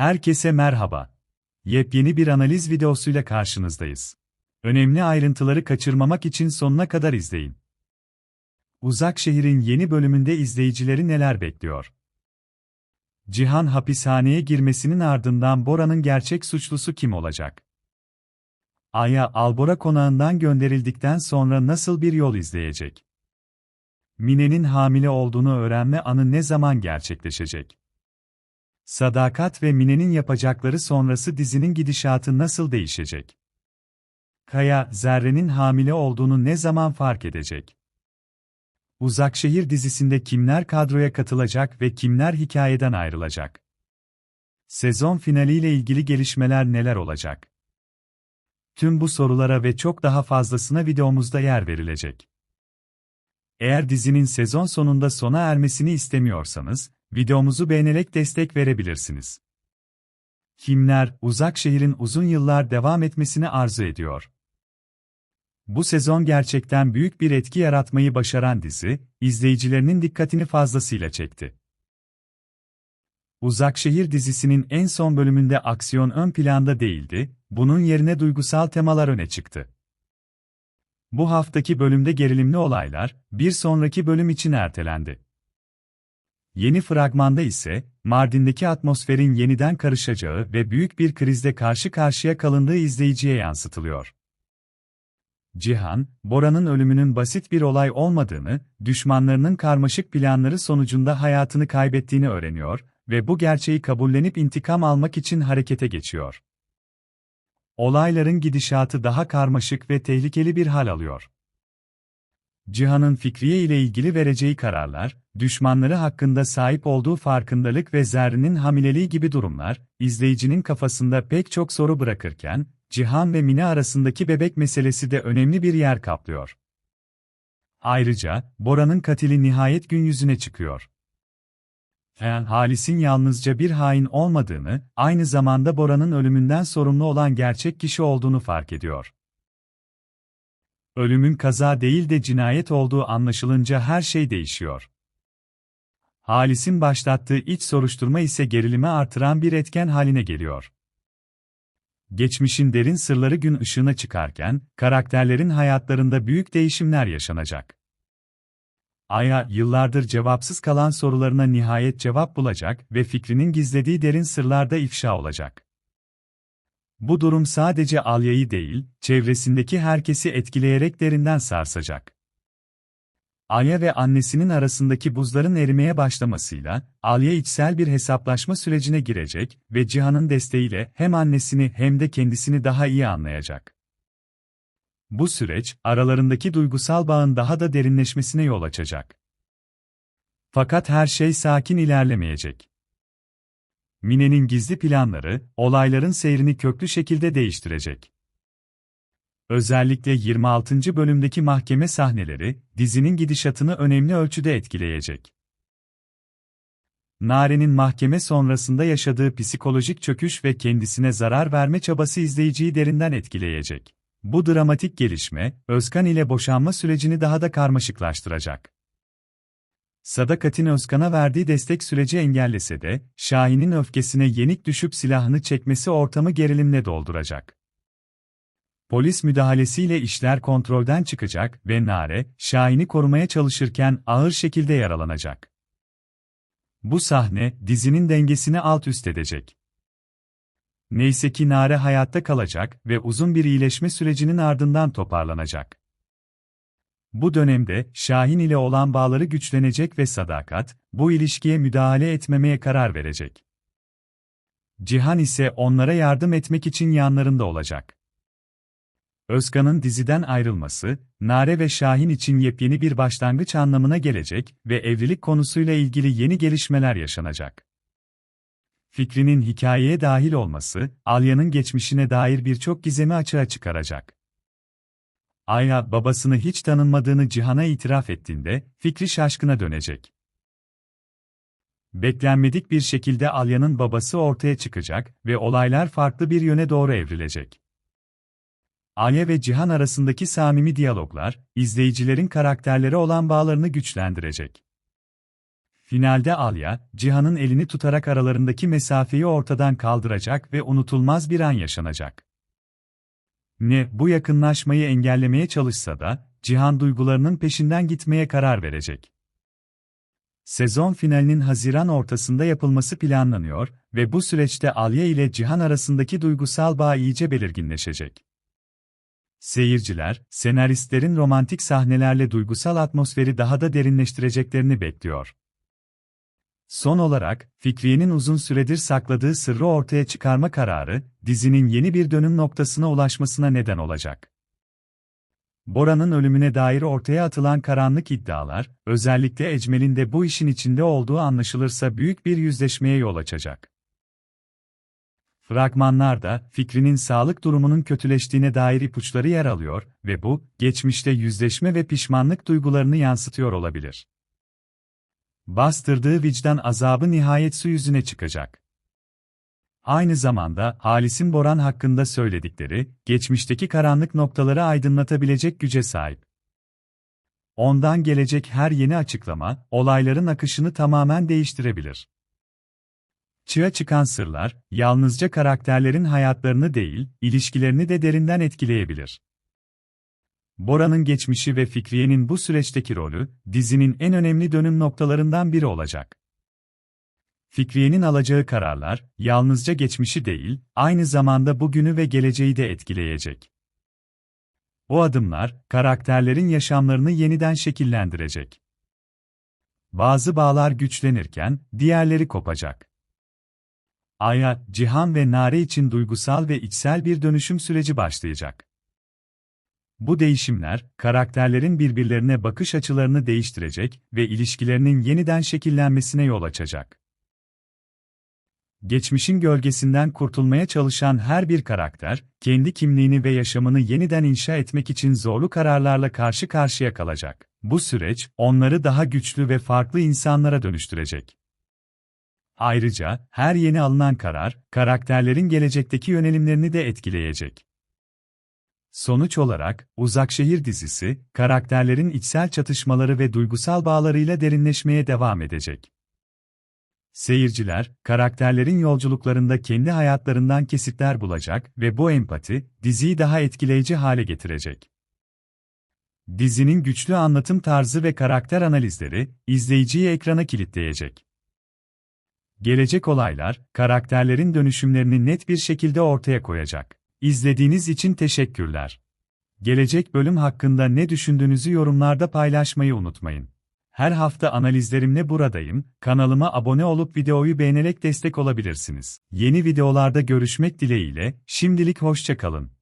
Herkese merhaba. Yepyeni bir analiz videosuyla karşınızdayız. Önemli ayrıntıları kaçırmamak için sonuna kadar izleyin. Uzak Şehir'in yeni bölümünde izleyicileri neler bekliyor? Cihan hapishaneye girmesinin ardından Bora'nın gerçek suçlusu kim olacak? Aya Albora konağından gönderildikten sonra nasıl bir yol izleyecek? Mine'nin hamile olduğunu öğrenme anı ne zaman gerçekleşecek? Sadakat ve Mine'nin yapacakları sonrası dizinin gidişatı nasıl değişecek? Kaya, Zerre'nin hamile olduğunu ne zaman fark edecek? Uzakşehir dizisinde kimler kadroya katılacak ve kimler hikayeden ayrılacak? Sezon finaliyle ilgili gelişmeler neler olacak? Tüm bu sorulara ve çok daha fazlasına videomuzda yer verilecek. Eğer dizinin sezon sonunda sona ermesini istemiyorsanız, videomuzu beğenerek destek verebilirsiniz. Kimler, uzak şehrin uzun yıllar devam etmesini arzu ediyor? Bu sezon gerçekten büyük bir etki yaratmayı başaran dizi, izleyicilerinin dikkatini fazlasıyla çekti. Uzakşehir dizisinin en son bölümünde aksiyon ön planda değildi, bunun yerine duygusal temalar öne çıktı. Bu haftaki bölümde gerilimli olaylar, bir sonraki bölüm için ertelendi. Yeni fragmanda ise, Mardin'deki atmosferin yeniden karışacağı ve büyük bir krizde karşı karşıya kalındığı izleyiciye yansıtılıyor. Cihan, Bora'nın ölümünün basit bir olay olmadığını, düşmanlarının karmaşık planları sonucunda hayatını kaybettiğini öğreniyor ve bu gerçeği kabullenip intikam almak için harekete geçiyor. Olayların gidişatı daha karmaşık ve tehlikeli bir hal alıyor. Cihan'ın Fikriye ile ilgili vereceği kararlar, düşmanları hakkında sahip olduğu farkındalık ve Zerrin'in hamileliği gibi durumlar, izleyicinin kafasında pek çok soru bırakırken, Cihan ve Mine arasındaki bebek meselesi de önemli bir yer kaplıyor. Ayrıca, Bora'nın katili nihayet gün yüzüne çıkıyor. Yani Halis'in yalnızca bir hain olmadığını, aynı zamanda Bora'nın ölümünden sorumlu olan gerçek kişi olduğunu fark ediyor. Ölümün kaza değil de cinayet olduğu anlaşılınca her şey değişiyor. Halis'in başlattığı iç soruşturma ise gerilimi artıran bir etken haline geliyor. Geçmişin derin sırları gün ışığına çıkarken, karakterlerin hayatlarında büyük değişimler yaşanacak. Aya, yıllardır cevapsız kalan sorularına nihayet cevap bulacak ve fikrinin gizlediği derin sırlarda ifşa olacak. Bu durum sadece Alya'yı değil, çevresindeki herkesi etkileyerek derinden sarsacak. Alya ve annesinin arasındaki buzların erimeye başlamasıyla, Alya içsel bir hesaplaşma sürecine girecek ve Cihan'ın desteğiyle hem annesini hem de kendisini daha iyi anlayacak. Bu süreç, aralarındaki duygusal bağın daha da derinleşmesine yol açacak. Fakat her şey sakin ilerlemeyecek. Mine'nin gizli planları, olayların seyrini köklü şekilde değiştirecek. Özellikle 26. bölümdeki mahkeme sahneleri, dizinin gidişatını önemli ölçüde etkileyecek. Nare'nin mahkeme sonrasında yaşadığı psikolojik çöküş ve kendisine zarar verme çabası izleyiciyi derinden etkileyecek. Bu dramatik gelişme, Özkan ile boşanma sürecini daha da karmaşıklaştıracak. Sadakat'in Özkan'a verdiği destek süreci engellese de, Şahin'in öfkesine yenik düşüp silahını çekmesi ortamı gerilimle dolduracak. Polis müdahalesiyle işler kontrolden çıkacak ve Nare, Şahin'i korumaya çalışırken ağır şekilde yaralanacak. Bu sahne, dizinin dengesini alt üst edecek. Neyse ki Nare hayatta kalacak ve uzun bir iyileşme sürecinin ardından toparlanacak. Bu dönemde Şahin ile olan bağları güçlenecek ve Sadakat, bu ilişkiye müdahale etmemeye karar verecek. Cihan ise onlara yardım etmek için yanlarında olacak. Özkan'ın diziden ayrılması, Nare ve Şahin için yepyeni bir başlangıç anlamına gelecek ve evlilik konusuyla ilgili yeni gelişmeler yaşanacak. Fikrinin hikayeye dahil olması, Alya'nın geçmişine dair birçok gizemi açığa çıkaracak. Aya, babasını hiç tanınmadığını Cihan'a itiraf ettiğinde, Fikri şaşkına dönecek. Beklenmedik bir şekilde Alya'nın babası ortaya çıkacak ve olaylar farklı bir yöne doğru evrilecek. Alya ve Cihan arasındaki samimi diyaloglar, izleyicilerin karakterlere olan bağlarını güçlendirecek. Finalde Alya, Cihan'ın elini tutarak aralarındaki mesafeyi ortadan kaldıracak ve unutulmaz bir an yaşanacak. Ne bu yakınlaşmayı engellemeye çalışsa da, Cihan duygularının peşinden gitmeye karar verecek. Sezon finalinin Haziran ortasında yapılması planlanıyor ve bu süreçte Alya ile Cihan arasındaki duygusal bağ iyice belirginleşecek. Seyirciler, senaristlerin romantik sahnelerle duygusal atmosferi daha da derinleştireceklerini bekliyor. Son olarak, Fikriye'nin uzun süredir sakladığı sırrı ortaya çıkarma kararı, dizinin yeni bir dönüm noktasına ulaşmasına neden olacak. Bora'nın ölümüne dair ortaya atılan karanlık iddialar, özellikle Ecmel'in de bu işin içinde olduğu anlaşılırsa büyük bir yüzleşmeye yol açacak. Fragmanlarda, Fikri'nin sağlık durumunun kötüleştiğine dair ipuçları yer alıyor ve bu, geçmişte yüzleşme ve pişmanlık duygularını yansıtıyor olabilir. Bastırdığı vicdan azabı nihayet su yüzüne çıkacak. Aynı zamanda, Halis'in Boran hakkında söyledikleri, geçmişteki karanlık noktaları aydınlatabilecek güce sahip. Ondan gelecek her yeni açıklama, olayların akışını tamamen değiştirebilir. Çığa çıkan sırlar, yalnızca karakterlerin hayatlarını değil, ilişkilerini de derinden etkileyebilir. Bora'nın geçmişi ve Fikriye'nin bu süreçteki rolü, dizinin en önemli dönüm noktalarından biri olacak. Fikriye'nin alacağı kararlar, yalnızca geçmişi değil, aynı zamanda bugünü ve geleceği de etkileyecek. O adımlar, karakterlerin yaşamlarını yeniden şekillendirecek. Bazı bağlar güçlenirken, diğerleri kopacak. Aya, Cihan ve Nare için duygusal ve içsel bir dönüşüm süreci başlayacak. Bu değişimler, karakterlerin birbirlerine bakış açılarını değiştirecek ve ilişkilerinin yeniden şekillenmesine yol açacak. Geçmişin gölgesinden kurtulmaya çalışan her bir karakter, kendi kimliğini ve yaşamını yeniden inşa etmek için zorlu kararlarla karşı karşıya kalacak. Bu süreç, onları daha güçlü ve farklı insanlara dönüştürecek. Ayrıca, her yeni alınan karar, karakterlerin gelecekteki yönelimlerini de etkileyecek. Sonuç olarak, Uzakşehir dizisi, karakterlerin içsel çatışmaları ve duygusal bağlarıyla derinleşmeye devam edecek. Seyirciler, karakterlerin yolculuklarında kendi hayatlarından kesitler bulacak ve bu empati, diziyi daha etkileyici hale getirecek. Dizinin güçlü anlatım tarzı ve karakter analizleri, izleyiciyi ekrana kilitleyecek. Gelecek olaylar, karakterlerin dönüşümlerini net bir şekilde ortaya koyacak. İzlediğiniz için teşekkürler. Gelecek bölüm hakkında ne düşündüğünüzü yorumlarda paylaşmayı unutmayın. Her hafta analizlerimle buradayım. Kanalıma abone olup videoyu beğenerek destek olabilirsiniz. Yeni videolarda görüşmek dileğiyle, şimdilik hoşça kalın.